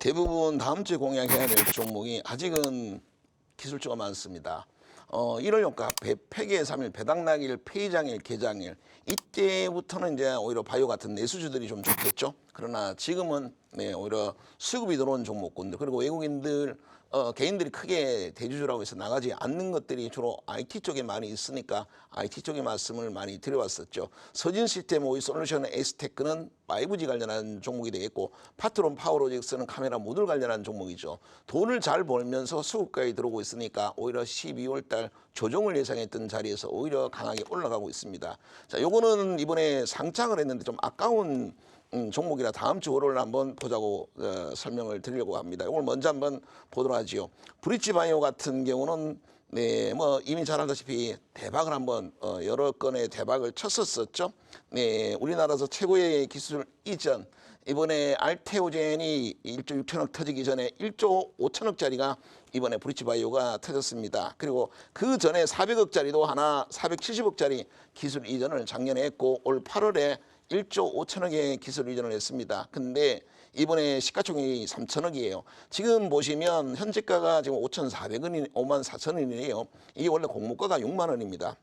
대부분 다음 주에 공약해야 될 종목이 아직은 기술주가 많습니다. 어, 1월 4일 폐계 3일, 배당락일, 폐의장일, 개장일 이때부터는 이제 오히려 바이오 같은 내수주들이 좀 좋겠죠. 그러나 지금은 네, 오히려 수급이 들어온 종목군들 그리고 외국인들 어, 개인들이 크게 대주주라고 해서 나가지 않는 것들이 주로 IT 쪽에 많이 있으니까 IT 쪽의 말씀을 많이 드려왔었죠. 서진 시스템 오이 솔루션 에스테크는 5G 관련한 종목이 되겠고 파트론 파워로직스는 카메라 모듈 관련한 종목이죠. 돈을 잘 벌면서 수급가에 들어오고 있으니까 오히려 12월 달 조정을 예상했던 자리에서 오히려 강하게 올라가고 있습니다. 자, 요거는 이번에 상장을 했는데 좀 아까운 음, 종목이라 다음 주 월요일 한번 보자고 어, 설명을 드리려고 합니다. 이걸 먼저 한번 보도록 하지요. 브릿지 바이오 같은 경우는 네, 뭐 이미 잘 알다시피 대박을 한번 어, 여러 건의 대박을 쳤었었죠. 네, 우리나라에서 최고의 기술 이전 이번에 알테오젠이 1조 6천억 터지기 전에 1조 5천억짜리가 이번에 브릿지바이오가 터졌습니다. 그리고 그 전에 400억짜리도 하나 470억짜리 기술 이전을 작년에 했고 올 8월에 1조 5천억의 기술 이전을 했습니다. 근데 이번에 시가총액이 3천억이에요. 지금 보시면 현재가가 지금 5,400원이 5만 4천 원이에요. 이게 원래 공모가가 6만 원입니다.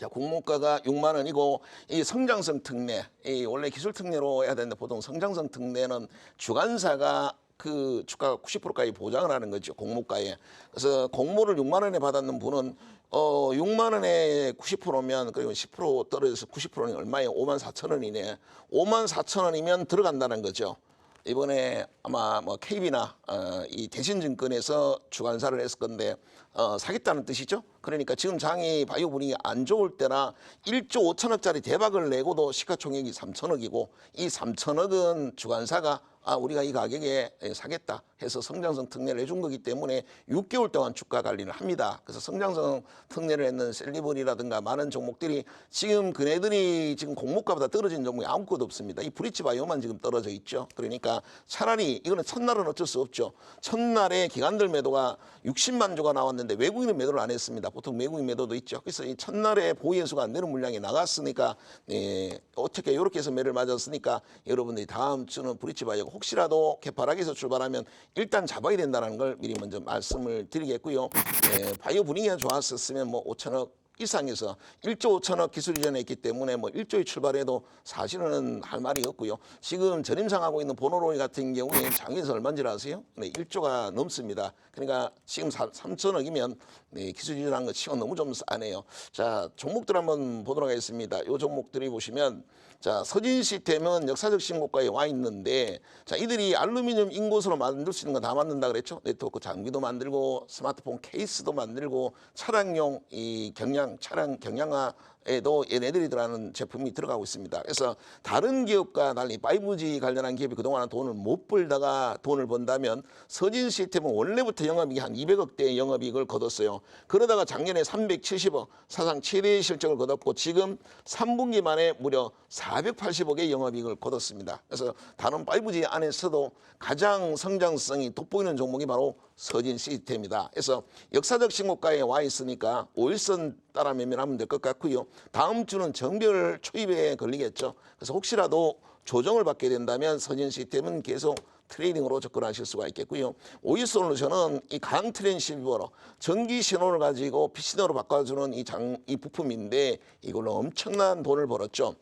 자, 공모가가 6만 원이고 이 성장성 특례, 이 원래 기술 특례로 해야 되는데 보통 성장성 특례는 주관사가 그 주가 90%까지 보장을 하는 거죠 공모가에. 그래서 공모를 6만 원에 받았는 분은 어 6만 원에 90%면 그리고 10% 떨어져서 90%는 얼마예요? 5만 4천 원이네. 5만 4천 원이면 들어간다는 거죠. 이번에 아마 뭐 KB나 어, 이 대신증권에서 주관사를 했을 건데 어, 사겠다는 뜻이죠. 그러니까 지금 장이 바이오 분위기 안 좋을 때나 1조 5천억짜리 대박을 내고도 시가총액이 3천억이고 이 3천억은 주관사가 아 우리가 이 가격에 사겠다 해서 성장성 특례를 해준 거기 때문에 6개월 동안 주가 관리를 합니다. 그래서 성장성 특례를 했는 셀리버리라든가 많은 종목들이 지금 그네들이 지금 공모가보다 떨어진 종목이 아무것도 없습니다. 이 브릿지 바이오만 지금 떨어져 있죠. 그러니까 차라리 이거는 첫날은 어쩔 수 없죠. 첫날에 기관들 매도가 60만 주가 나왔는데 외국인은 매도를 안 했습니다. 보통 외국인 매도도 있죠. 그래서 이 첫날에 보유연수가 안 되는 물량이 나갔으니까 예, 어떻게 이렇게 해서 매를 맞았으니까 여러분들이 다음 주는 브릿지 바이오 혹시라도 개파락에서 출발하면 일단 잡아야 된다는 걸 미리 먼저 말씀을 드리겠고요. 예, 바이오 분위기가 좋았었으면 뭐 5천억 이상에서 1조 5천억 기술 이전에 있기 때문에 뭐 1조에 출발해도 사실은 할 말이 없고요. 지금 전임상하고 있는 보노로이 같은 경우에 장에서 얼마인지 아세요? 네, 1조가 넘습니다. 그러니까 지금 3천억이면 네, 기술 이전한 거 치고 너무 좀 싸네요. 자, 종목들 한번 보도록 하겠습니다. 이 종목들이 보시면 자, 서진 시스템은 역사적 신고가에 와 있는데 자, 이들이 알루미늄 인곳으로 만들 수 있는 거다 만든다 그랬죠? 네트워크 장비도 만들고 스마트폰 케이스도 만들고 차량용 이 경량 차량 경량화 에도 얘네들이 들어가는 제품이 들어가고 있습니다. 그래서 다른 기업과 달리 5G 관련한 기업이 그동안 돈을 못 벌다가 돈을 번다면 서진 시스템은 원래부터 영업이익이 한 200억대 영업이익을 거뒀어요. 그러다가 작년에 370억 사상 최대의 실적을 거뒀고 지금 3분기 만에 무려 480억의 영업이익을 거뒀습니다. 그래서 다른 5G 안에서도 가장 성장성이 돋보이는 종목이 바로 서진 시스템이다. 그래서 역사적 신고가에 와 있으니까 5일선 따라 매매하면 될 것 같고요. 다음 주는 정별 초입에 걸리겠죠. 그래서 혹시라도 조정을 받게 된다면 서진 시스템은 계속 트레이딩으로 접근하실 수가 있겠고요. 오이 솔루션은 이 강 트렌 실버로 전기 신호를 가지고 PCN으로 바꿔주는 이 장, 이 부품인데 이걸로 엄청난 돈을 벌었죠.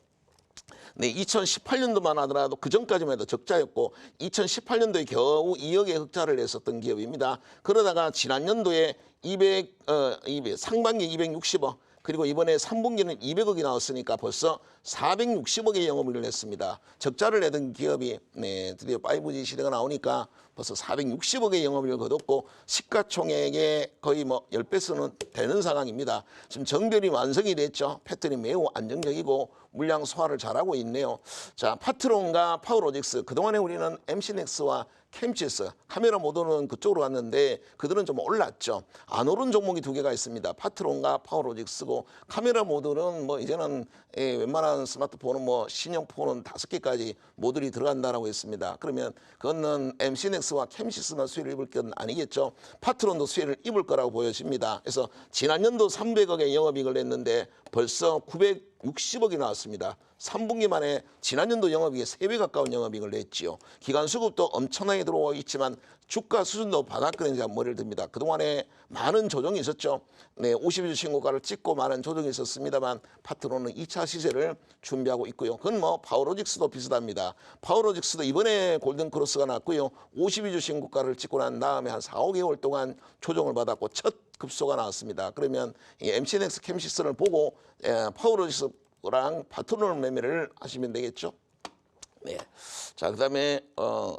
네, 2018년도만 하더라도 그 전까지만 해도 적자였고 2018년도에 겨우 2억의 흑자를 냈었던 기업입니다. 그러다가 지난 연도에 200, 어, 200 상반기 260억 그리고 이번에 3분기는 200억이 나왔으니까 벌써 460억의 영업을 냈습니다. 적자를 내던 기업이 네, 드디어 5G 시대가 나오니까 벌써 460억의 영업을 거뒀고 시가총액의 거의 뭐 10배 수는 되는 상황입니다. 지금 정별이 완성이 됐죠. 패턴이 매우 안정적이고 물량 소화를 잘하고 있네요. 자, 파트론과 파워로직스 그동안에 우리는 MC넥스와 캠치스 카메라 모드는 그쪽으로 갔는데 그들은 좀 올랐죠. 안 오른 종목이 두 개가 있습니다. 파트론과 파워로직스고 카메라 모드는 뭐 이제는 예, 웬만한 스마트폰은 뭐 신형폰은 다섯 개까지 모듈이 들어간다라고 했습니다. 그러면 그거는 MC넥스와 캠시스만 수혜를 입을 건 아니겠죠. 파트론도 수혜를 입을 거라고 보여집니다. 그래서 지난 연도 300억의 영업이익을 냈는데 벌써 900 60억이 나왔습니다. 3분기 만에 지난년도 영업이익의 3배 가까운 영업이익을 냈지요. 기간 수급도 엄청나게 들어와 있지만 주가 수준도 바닥권에 제가 머리를 듭니다. 그동안에 많은 조정이 있었죠. 네, 52주 신고가를 찍고 많은 조정이 있었습니다만 파트너는 2차 시세를 준비하고 있고요. 그건 뭐 파워로직스도 비슷합니다. 파워로직스도 이번에 골든크로스가 났고요. 52주 신고가를 찍고 난 다음에 한 4, 5개월 동안 조정을 받았고 첫 급소가 나왔습니다. 그러면 이 MCNX 캠시스를 보고 예, 파워로직스랑 파트너 매매를 하시면 되겠죠. 네. 자, 그다음에 어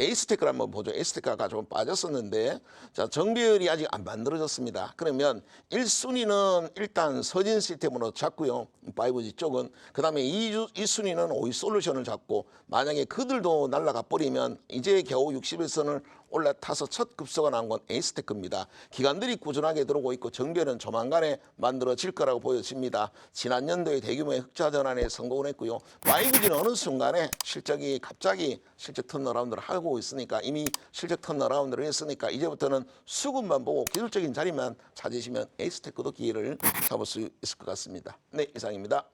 에이스테크를 한번 보죠. 에이스테크가 좀 빠졌었는데 자, 정비율이 아직 안 만들어졌습니다. 그러면 1순위는 일단 서진 시스템으로 잡고요. 5G 쪽은 그다음에 2주, 2순위는 오이 솔루션을 잡고 만약에 그들도 날아가 버리면 이제 겨우 60일선을 올라타서 첫 급소가 나온 건 에이스테크입니다. 기관들이 꾸준하게 들어오고 있고 정비는 조만간에 만들어질 거라고 보여집니다. 지난 연도에 대규모의 흑자 전환에 성공을 했고요. 5G는 어느 순간에 실적이 갑자기 실적 턴어라운드를 하고 있으니까 이미 실적 턴어라운드를 했으니까 이제부터는 수급만 보고 기술적인 자리만 찾으시면 에이스테크도 기회를 잡을 수 있을 것 같습니다. 네, 이상입니다.